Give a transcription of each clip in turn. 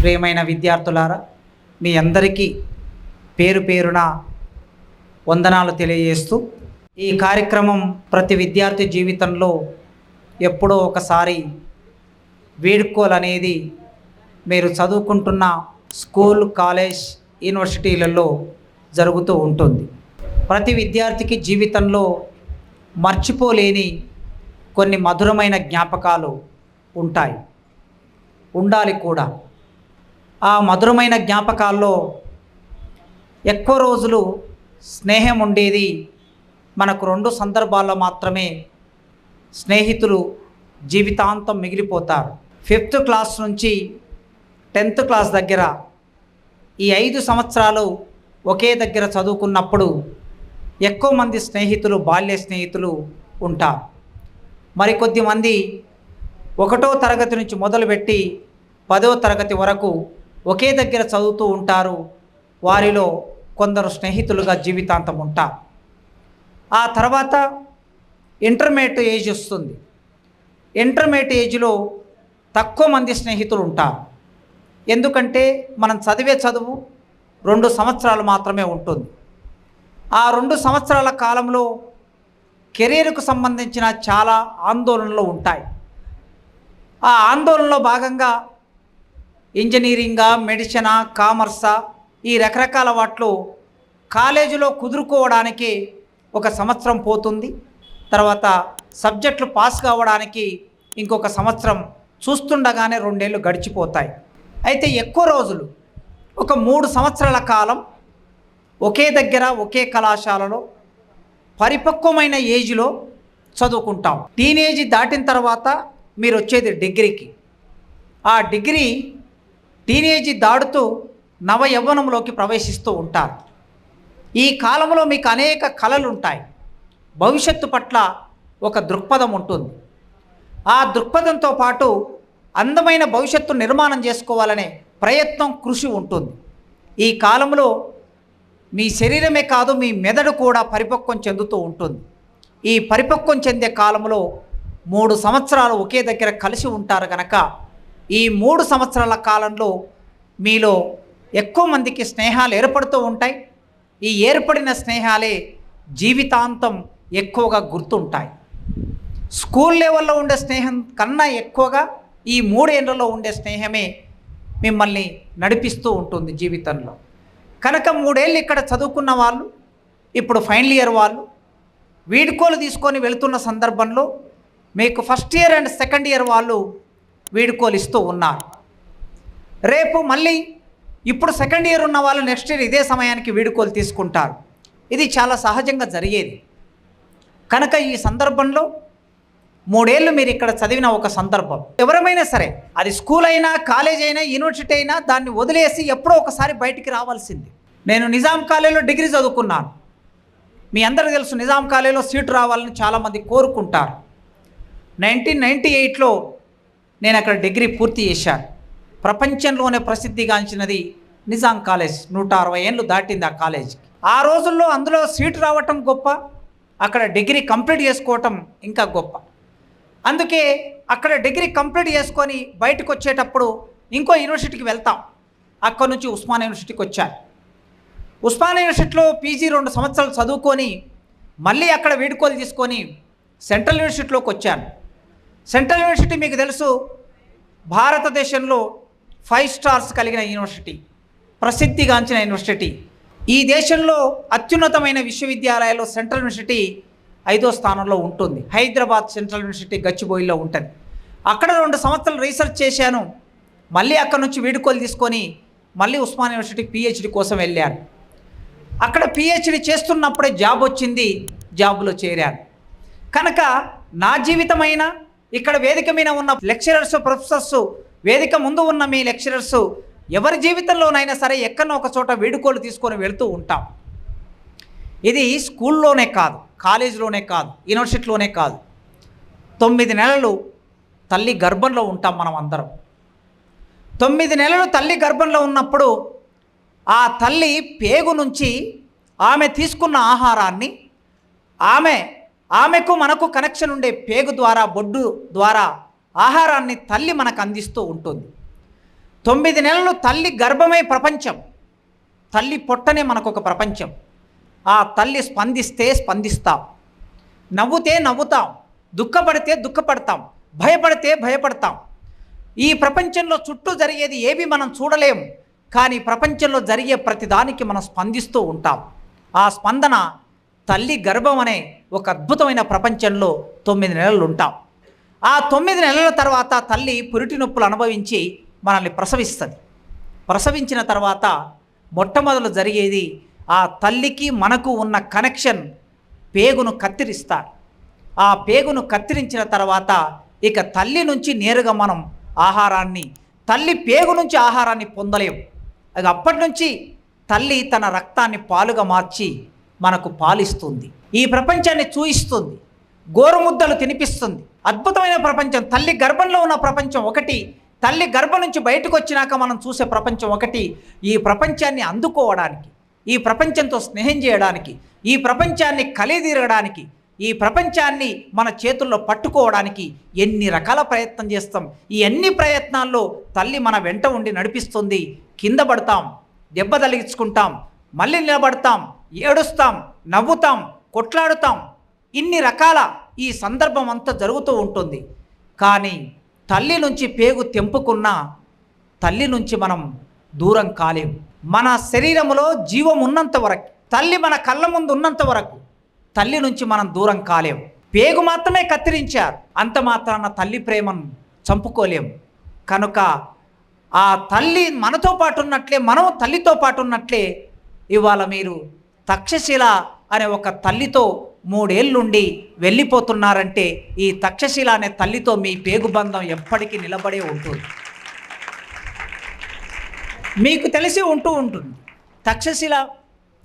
ప్రియమైన విద్యార్థులారా మీ అందరికీ పేరు పేరున వందనాలు తెలియజేస్తూ ఈ కార్యక్రమం ప్రతి విద్యార్థి జీవితంలో ఎప్పుడో ఒకసారి వేడుకోలనేది మీరు చదువుకుంటున్న స్కూల్ కాలేజ్ యూనివర్సిటీలలో జరుగుతూ ఉంటుంది. ప్రతి విద్యార్థికి జీవితంలో మర్చిపోలేని కొన్ని మధురమైన జ్ఞాపకాలు ఉంటాయి. ఉండాలి కూడా. ఆ మధురమైన జ్ఞాపకాల్లో ఎక్కువ రోజులు స్నేహం ఉండేది. మనకు రెండు సందర్భాల్లో మాత్రమే స్నేహితులు జీవితాంతం మిగిలిపోతారు. ఫిఫ్త్ క్లాస్ నుంచి టెన్త్ క్లాస్ దగ్గర ఈ ఐదు సంవత్సరాలు ఒకే దగ్గర చదువుకున్నప్పుడు ఎక్కువ మంది స్నేహితులు బాల్య స్నేహితులు ఉంటారు. మరికొద్ది మంది ఒకటో తరగతి నుంచి మొదలుపెట్టి పదో తరగతి వరకు ఒకే దగ్గర చదువుతూ ఉంటారు. వారిలో కొందరు స్నేహితులుగా జీవితాంతం ఉంటారు. ఆ తర్వాత ఇంటర్మీడియట్ ఏజ్ వస్తుంది. ఇంటర్మీడియట్ ఏజ్లో తక్కువ మంది స్నేహితులు ఉంటారు. ఎందుకంటే మనం చదివే చదువు రెండు సంవత్సరాలు మాత్రమే ఉంటుంది. ఆ రెండు సంవత్సరాల కాలంలో కెరీర్కు సంబంధించిన చాలా ఆందోళనలు ఉంటాయి. ఆ ఆందోళనలో భాగంగా ఇంజనీరింగా మెడిసినా కామర్సా ఈ రకరకాల వాటిలో కాలేజీలో కుదురుకోవడానికి ఒక సంవత్సరం పోతుంది. తర్వాత సబ్జెక్టులు పాస్ కావడానికి ఇంకొక సంవత్సరం చూస్తుండగానే రెండేళ్ళు గడిచిపోతాయి. అయితే ఎక్కువ రోజులు ఒక మూడు సంవత్సరాల కాలం ఒకే దగ్గర ఒకే కళాశాలలో పరిపక్వమైన ఏజ్లో చదువుకుంటాం. టీనేజ్ దాటిన తర్వాత మీరు వచ్చేది డిగ్రీకి. ఆ డిగ్రీ టీనేజీ దాడుతూ నవ యవ్వనంలోకి ప్రవేశిస్తూ ఉంటారు. ఈ కాలంలో మీకు అనేక కళలు ఉంటాయి భవిష్యత్తు పట్ల ఒక దృక్పథం ఉంటుంది. ఆ దృక్పథంతో పాటు అందమైన భవిష్యత్తు నిర్మాణం చేసుకోవాలనే ప్రయత్నం కృషి ఉంటుంది. ఈ కాలంలో మీ శరీరమే కాదు మీ మెదడు కూడా పరిపక్వం చెందుతూ ఉంటుంది. ఈ పరిపక్వం చెందే కాలంలో మూడు సంవత్సరాలు ఒకే దగ్గర కలిసి ఉంటారు కనుక ఈ మూడు సంవత్సరాల కాలంలో మీలో ఎక్కువ మందికి స్నేహాలు ఏర్పడుతూ ఉంటాయి. ఈ ఏర్పడిన స్నేహాలే జీవితాంతం ఎక్కువగా గుర్తుంటాయి. స్కూల్ లెవెల్లో ఉండే స్నేహం కన్నా ఎక్కువగా ఈ మూడేళ్ళలో ఉండే స్నేహమే మిమ్మల్ని నడిపిస్తూ ఉంటుంది జీవితంలో. కనుక మూడేళ్ళు ఇక్కడ చదువుకున్న వాళ్ళు ఇప్పుడు ఫైనల్ ఇయర్ వాళ్ళు వీడుకోలు తీసుకొని వెళుతున్న సందర్భంలో మీకు first year and second year వాళ్ళు వీడుకోలు ఇస్తూ ఉన్నారు రేపు మళ్ళీ ఇప్పుడు సెకండ్ ఇయర్ ఉన్న వాళ్ళు నెక్స్ట్ ఇయర్ ఇదే సమయానికి వీడుకోలు తీసుకుంటారు. ఇది చాలా సహజంగా జరిగేది. కనుక ఈ సందర్భంలో మూడేళ్ళు మీరు ఇక్కడ చదివిన ఒక సందర్భం. ఎవరమైనా సరే అది స్కూల్ అయినా కాలేజ్ అయినా యూనివర్సిటీ అయినా దాన్ని వదిలేసి ఎప్పుడో ఒకసారి బయటికి రావాల్సింది. నేను నిజాం కాలేజీలో డిగ్రీ చదువుకున్నాను. మీ అందరికీ తెలుసు నిజాం కాలేజీలో సీటు రావాలని చాలామంది కోరుకుంటారు. నైన్టీన్ నైంటీ ఎయిట్లో నేను అక్కడ డిగ్రీ పూర్తి చేశాను. ప్రపంచంలోనే ప్రసిద్ధిగాంచినది నిజాం కాలేజ్. నూట అరవై ఏళ్ళు దాటింది ఆ కాలేజ్కి. ఆ రోజుల్లో అందులో సీటు రావటం గొప్ప అక్కడ డిగ్రీ కంప్లీట్ చేసుకోవటం ఇంకా గొప్ప. అందుకే అక్కడ డిగ్రీ కంప్లీట్ చేసుకొని బయటకు వచ్చేటప్పుడు ఇంకో యూనివర్సిటీకి వెళ్తాం. అక్కడ నుంచి ఉస్మాన్ యూనివర్సిటీకి వచ్చాను. ఉస్మాన్ యూనివర్సిటీలో పీజీ రెండు సంవత్సరాలు చదువుకొని మళ్ళీ అక్కడ వీడుకోలు తీసుకొని సెంట్రల్ యూనివర్సిటీలోకి వచ్చాను. సెంట్రల్ యూనివర్సిటీ మీకు తెలుసు. భారతదేశంలో ఫైవ్ స్టార్స్ కలిగిన యూనివర్సిటీ ప్రసిద్ధిగాంచిన యూనివర్సిటీ. ఈ దేశంలో అత్యున్నతమైన విశ్వవిద్యాలయాల్లో సెంట్రల్ యూనివర్సిటీ ఐదో స్థానంలో ఉంటుంది. హైదరాబాద్ సెంట్రల్ యూనివర్సిటీ గచ్చిబోయిలో ఉంటుంది. అక్కడ రెండు సంవత్సరాలు రీసెర్చ్ చేశాను. మళ్ళీ అక్కడ నుంచి వీడుకోలు తీసుకొని మళ్ళీ ఉస్మాన్ యూనివర్సిటీ పిహెచ్డి కోసం వెళ్ళాను. అక్కడ పిహెచ్డి చేస్తున్నప్పుడే జాబ్ వచ్చింది జాబ్లో చేరాను. కనుక నా జీవితమైన ఇక్కడ వేదిక మీద ఉన్న లెక్చరర్స్ ప్రొఫెసర్స్ వేదిక ముందు ఉన్న మీ లెక్చరర్స్ ఎవరి జీవితంలోనైనా సరే ఎక్కడో ఒక చోట వేడుకోలు తీసుకొని వెళుతూ ఉంటాం. ఇది స్కూల్లోనే కాదు కాలేజీలోనే కాదు యూనివర్సిటీలోనే కాదు. తొమ్మిది నెలలు తల్లి గర్భంలో ఉంటాం మనం అందరం. తొమ్మిది నెలలు తల్లి గర్భంలో ఉన్నప్పుడు ఆ తల్లి పేగు నుంచి ఆమె తీసుకున్న ఆహారాన్ని ఆమె ఆమెకు మనకు కనెక్షన్ ఉండే పేగు ద్వారా బొడ్డు ద్వారా ఆహారాన్ని తల్లి మనకు అందిస్తూ ఉంటుంది. తొమ్మిది నెలలు తల్లి గర్భమే ప్రపంచం. తల్లి పొట్టనే మనకు ఒక ప్రపంచం. ఆ తల్లి స్పందిస్తే స్పందిస్తాం. నవ్వుతే నవ్వుతాం. దుఃఖపడితే దుఃఖపడతాం. భయపడితే భయపడతాం. ఈ ప్రపంచంలో చుట్టూ జరిగేది ఏవి మనం చూడలేం. కానీ ప్రపంచంలో జరిగే ప్రతిదానికి మనం స్పందిస్తూ ఉంటాం. ఆ స్పందన తల్లి గర్భం అనే ఒక అద్భుతమైన ప్రపంచంలో తొమ్మిది నెలలు ఉంటాం. ఆ తొమ్మిది నెలల తర్వాత తల్లి పురిటి నొప్పులు అనుభవించి మనల్ని ప్రసవిస్తుంది. ప్రసవించిన తర్వాత మొట్టమొదలు జరిగేది ఆ తల్లికి మనకు ఉన్న కనెక్షన్ పేగును కత్తిరిస్తారు. ఆ పేగును కత్తిరించిన తర్వాత ఇక తల్లి నుంచి నేరుగా మనం ఆహారాన్ని తల్లి పేగు నుంచి ఆహారాన్ని పొందలేం. అది అప్పటి నుంచి తల్లి తన రక్తాన్ని పాలుగా మార్చి మనకు పాలిస్తుంది. ఈ ప్రపంచాన్ని చూయిస్తుంది గోరుముద్దలు తినిపిస్తుంది. అద్భుతమైన ప్రపంచం తల్లి గర్భంలో ఉన్న ప్రపంచం ఒకటి తల్లి గర్భం నుంచి బయటకు వచ్చినాక మనం చూసే ప్రపంచం ఒకటి ఈ ప్రపంచాన్ని అందుకోవడానికి ఈ ప్రపంచంతో స్నేహం చేయడానికి ఈ ప్రపంచాన్ని కలిదీరగడానికి ఈ ప్రపంచాన్ని మన చేతుల్లో పట్టుకోవడానికి ఎన్ని రకాల ప్రయత్నం చేస్తాం ఈ అన్ని ప్రయత్నాల్లో తల్లి మన వెంట ఉండి నడిపిస్తుంది కింద పడతాం దెబ్బ తలిగించుకుంటాం మళ్ళీ నిలబడతాం ఏడుస్తాం నవ్వుతాం కొట్లాడుతాం. ఇన్ని రకాల ఈ సందర్భం అంతా జరుగుతూ ఉంటుంది. కానీ తల్లి నుంచి పేగు తెంపుకున్న తల్లి నుంచి మనం దూరం కాలేం మన శరీరంలో జీవం ఉన్నంత వరకు తల్లి మన కళ్ళ ముందు ఉన్నంత వరకు తల్లి నుంచి మనం దూరం కాలేం పేగు మాత్రమే కత్తిరించారు. అంత మాత్రాన తల్లి ప్రేమను చంపుకోలేం కనుక ఆ తల్లి మనతో పాటు ఉన్నట్లే మనం తల్లితో పాటు ఉన్నట్లే ఇవాళ మీరు తక్షశిల అనే ఒక తల్లితో మూడేళ్ళుండి వెళ్ళిపోతున్నారంటే ఈ తక్షశిల అనే తల్లితో మీ పేగుబంధం ఎప్పటికీ నిలబడే ఉంటుంది. మీకు తెలిసి ఉంటూ ఉంటుంది. తక్షశిల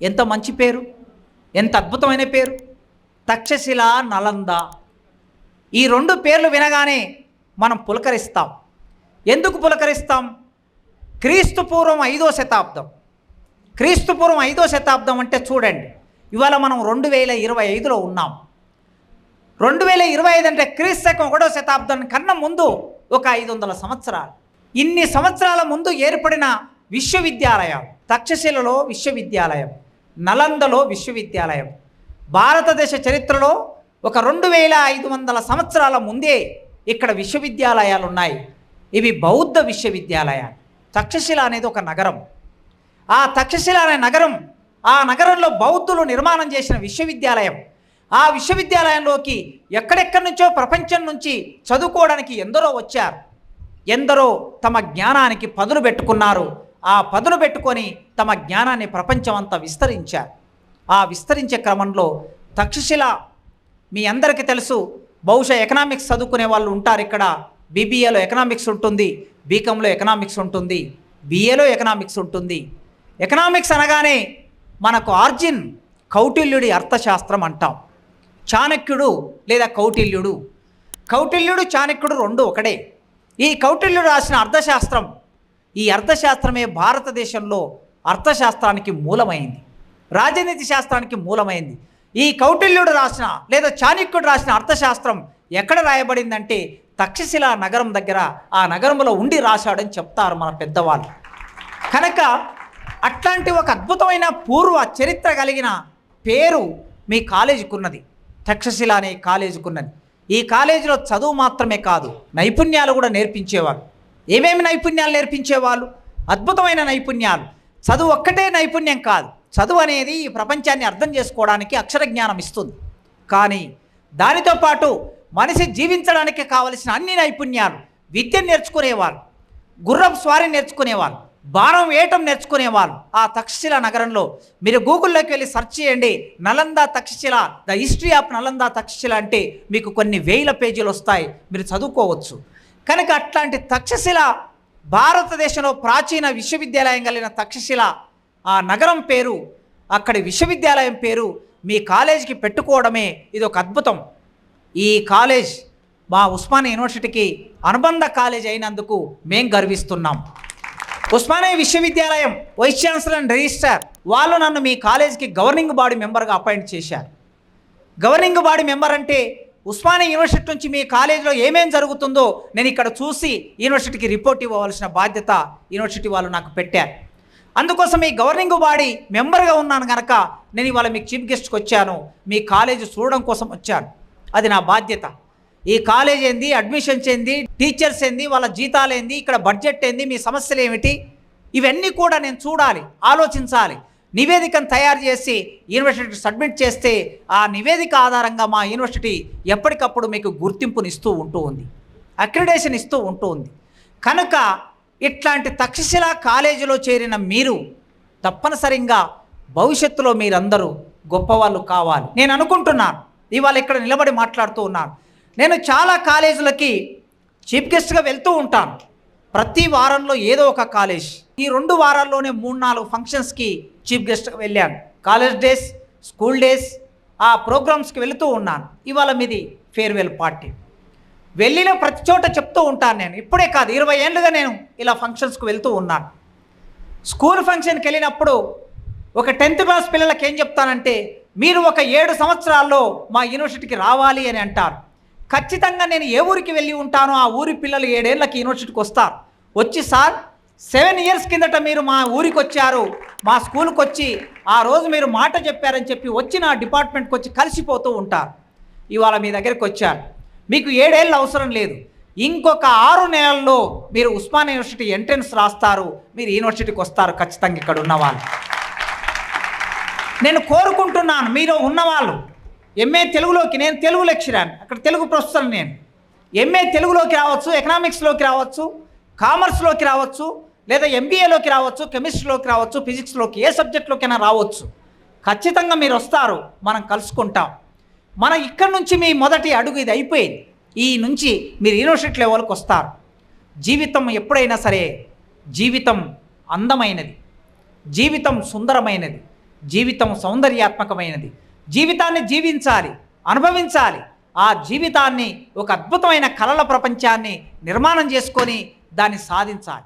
ఎంత మంచి పేరు? ఎంత అద్భుతమైన పేరు? తక్షశిల నలంద ఈ రెండు పేర్లు వినగానే మనం పులకరిస్తాం. ఎందుకు పులకరిస్తాం? క్రీస్తుపూర్వం ఐదో శతాబ్దం. క్రీస్తుపూర్వం ఐదో శతాబ్దం అంటే చూడండి. ఇవాళ మనం రెండు వేల ఇరవై ఐదులో ఉన్నాం. రెండు వేల ఇరవై ఐదు అంటే క్రీస్తు ఒకటో శతాబ్దం కన్నా ముందు ఒక ఐదు వందల సంవత్సరాలు. ఇన్ని సంవత్సరాల ముందు ఏర్పడిన విశ్వవిద్యాలయం తక్షశిలలో విశ్వవిద్యాలయం నలందలో విశ్వవిద్యాలయం. భారతదేశ చరిత్రలో ఒక రెండు వేల ఐదు వందల సంవత్సరాల ముందే ఇక్కడ విశ్వవిద్యాలయాలు ఉన్నాయి. ఇవి బౌద్ధ విశ్వవిద్యాలయాలు. తక్షశిల అనేది ఒక నగరం. ఆ తక్షశిల అనే నగరం ఆ నగరంలో బౌద్ధులు నిర్మాణం చేసిన విశ్వవిద్యాలయం. ఆ విశ్వవిద్యాలయంలోకి ఎక్కడెక్కడి నుంచో ప్రపంచం నుంచి చదువుకోవడానికి ఎందరో వచ్చారు. ఎందరో తమ జ్ఞానానికి పదులు పెట్టుకున్నారు. ఆ పదును పెట్టుకొని తమ జ్ఞానాన్ని ప్రపంచమంతా విస్తరించారు. ఆ విస్తరించే క్రమంలో తక్షశిల మీ అందరికీ తెలుసు బహుశా ఎకనామిక్స్ చదువుకునే వాళ్ళు ఉంటారు ఇక్కడ. బీబీఏలో ఎకనామిక్స్ ఉంటుంది బీకాంలో ఎకనామిక్స్ ఉంటుంది బిఏలో ఎకనామిక్స్ ఉంటుంది. ఎకనామిక్స్ అనగానే మనకు ఆర్జిన్ కౌటిల్యుడి అర్థశాస్త్రం అంటాం. చాణక్యుడు లేదా కౌటిల్యుడు. కౌటిల్యుడు చాణక్యుడు రెండు ఒకడే ఈ కౌటిల్యుడు రాసిన అర్థశాస్త్రం ఈ అర్థశాస్త్రమే భారతదేశంలో అర్థశాస్త్రానికి మూలమైంది. రాజనీతి శాస్త్రానికి మూలమైంది. ఈ కౌటిల్యుడు రాసిన లేదా చాణక్యుడు రాసిన అర్థశాస్త్రం ఎక్కడ రాయబడిందంటే తక్షశిల నగరం దగ్గర ఆ నగరంలో ఉండి రాశాడని చెప్తారు మన పెద్దవాళ్ళు. కనుక అట్లాంటి ఒక అద్భుతమైన పూర్వ చరిత్ర కలిగిన పేరు మీ కాలేజీకి ఉన్నది తక్షశిల అనే కాలేజీకి ఉన్నది ఈ కాలేజీలో చదువు మాత్రమే కాదు నైపుణ్యాలు కూడా నేర్పించేవారు. ఏమేమి నైపుణ్యాలు నేర్పించేవాళ్ళు? అద్భుతమైన నైపుణ్యాలు. చదువు ఒక్కటే నైపుణ్యం కాదు. చదువు అనేది ఈ ప్రపంచాన్ని అర్థం చేసుకోవడానికి అక్షర జ్ఞానం ఇస్తుంది. కానీ దానితో పాటు మనిషి జీవించడానికి కావలసిన అన్ని నైపుణ్యాలు విద్యను నేర్చుకునేవారు. గుర్రం స్వారీ నేర్చుకునేవారు. బాణం వేయటం నేర్చుకునేవారు ఆ తక్షశిల నగరంలో మీరు గూగుల్లోకి వెళ్ళి సెర్చ్ చేయండి Nalanda Takshashila the history of Nalanda Takshashila అంటే మీకు కొన్ని వేల పేజీలు వస్తాయి మీరు చదువుకోవచ్చు. కనుక అట్లాంటి తక్షశిల భారతదేశంలో ప్రాచీన విశ్వవిద్యాలయం కలిగిన తక్షశిల ఆ నగరం పేరు అక్కడి విశ్వవిద్యాలయం పేరు మీ కాలేజీకి పెట్టుకోవడమే ఇది ఒక అద్భుతం. ఈ కాలేజ్ మా ఉస్మానియా యూనివర్సిటీకి అనుబంధ కాలేజ్ అయినందుకు మేం గర్విస్తున్నాం. ఉస్మానియా విశ్వవిద్యాలయం వైస్ ఛాన్సలర్ అండ్ రిజిస్ట్రార్. వాళ్ళు నన్ను మీ కాలేజీకి గవర్నింగ్ బాడీ మెంబర్గా అపాయింట్ చేశారు. గవర్నింగ్ బాడీ మెంబర్ అంటే ఉస్మానియా యూనివర్సిటీ నుంచి మీ కాలేజీలో ఏమేం జరుగుతుందో నేను ఇక్కడ చూసి యూనివర్సిటీకి రిపోర్ట్ ఇవ్వవలసిన బాధ్యత యూనివర్సిటీ వాళ్ళు నాకు పెట్టారు. అందుకోసం ఈ గవర్నింగ్ బాడీ మెంబర్గా ఉన్నాను కనుక నేను ఇవాళ మీకు చీఫ్ గెస్ట్కి వచ్చాను. మీ కాలేజీ చూడడం కోసం వచ్చాను. అది నా బాధ్యత. ఈ కాలేజ్ ఏంది? అడ్మిషన్స్ ఏంది? టీచర్స్ ఏంది? వాళ్ళ జీతాలు ఏంది? ఇక్కడ బడ్జెట్ ఏంది? మీ సమస్యలు ఏమిటి? ఇవన్నీ కూడా నేను చూడాలి ఆలోచించాలి. నివేదికను తయారు చేసి యూనివర్సిటీకి సబ్మిట్ చేస్తే ఆ నివేదిక ఆధారంగా మా యూనివర్సిటీ ఎప్పటికప్పుడు మీకు గుర్తింపునిస్తూ ఉంటూ ఉంది. అక్రిడేషన్ ఇస్తూ ఉంటూ ఉంది. కనుక ఇట్లాంటి తక్షశిల కాలేజీలో చేరిన మీరు తప్పనిసరిగా భవిష్యత్తులో మీరందరూ గొప్పవాళ్ళు కావాలి. నేను అనుకుంటున్నాను. ఇవాళ ఇక్కడ నిలబడి మాట్లాడుతూ ఉన్నాను. నేను చాలా కాలేజీలకి చీఫ్ గెస్ట్గా వెళ్తూ ఉంటాను. ప్రతి వారంలో ఏదో ఒక కాలేజ్. ఈ రెండు వారాల్లోనే మూడు నాలుగు ఫంక్షన్స్కి చీఫ్ గెస్ట్గా వెళ్ళాను. కాలేజ్ డేస్ స్కూల్ డేస్ ఆ ప్రోగ్రామ్స్కి వెళుతూ ఉన్నాను. ఇవాళ మీది ఫేర్వెల్ పార్టీ. వెళ్ళిన ప్రతి చోట చెప్తూ ఉంటాను నేను. ఇప్పుడే కాదు ఇరవై ఏళ్ళుగా నేను ఇలా ఫంక్షన్స్కి వెళ్తూ ఉన్నాను. స్కూల్ ఫంక్షన్కి వెళ్ళినప్పుడు ఒక టెన్త్ క్లాస్ పిల్లలకి ఏం చెప్తానంటే మీరు ఒక ఏడు సంవత్సరాల్లో మా యూనివర్సిటీకి రావాలి అని అంటారు. ఖచ్చితంగా నేను ఏ ఊరికి వెళ్ళి ఉంటానో ఆ ఊరి పిల్లలు ఏడేళ్ళకి యూనివర్సిటీకి వస్తారు. వచ్చి సార్ సెవెన్ ఇయర్స్ కిందట మీరు మా ఊరికి వచ్చారు మా స్కూల్కి వచ్చి ఆ రోజు మీరు మాట చెప్పారని చెప్పి వచ్చి నా డిపార్ట్మెంట్కి వచ్చి కలిసిపోతూ ఉంటారు. ఇవాళ మీ దగ్గరికి వచ్చారు మీకు ఏడేళ్ళు అవసరం లేదు. ఇంకొక ఆరు నెలల్లో మీరు ఉస్మాన్ యూనివర్సిటీ ఎంట్రన్స్ రాస్తారు మీరు యూనివర్సిటీకి వస్తారు ఖచ్చితంగా ఇక్కడ ఉన్నవాళ్ళు. నేను కోరుకుంటున్నాను మీరు ఉన్నవాళ్ళు. ఎంఏ తెలుగులోకి నేను తెలుగు లెక్చరాన్ని అక్కడ తెలుగు ప్రొఫెసర్ నేను. ఎంఏ తెలుగులోకి రావచ్చు ఎకనామిక్స్లోకి రావచ్చు కామర్స్లోకి రావచ్చు లేదా ఎంబీఏలోకి రావచ్చు కెమిస్ట్రీలోకి రావచ్చు ఫిజిక్స్లోకి ఏ సబ్జెక్ట్లోకైనా రావచ్చు. ఖచ్చితంగా మీరు వస్తారు మనం కలుసుకుంటాం. మన ఇక్కడ నుంచి మీ మొదటి అడుగు ఇది అయిపోయింది. ఈ నుంచి మీరు యూనివర్సిటీ లెవెల్కి వస్తారు. జీవితం ఎప్పుడైనా సరే జీవితం అందమైనది. జీవితం సుందరమైనది. జీవితం సౌందర్యాత్మకమైనది. జీవితాన్ని జీవించాలి అనుభవించాలి. ఆ జీవితాన్ని ఒక అద్భుతమైన కళల ప్రపంచాన్ని నిర్మాణం చేసుకొని దాన్ని సాధించాలి.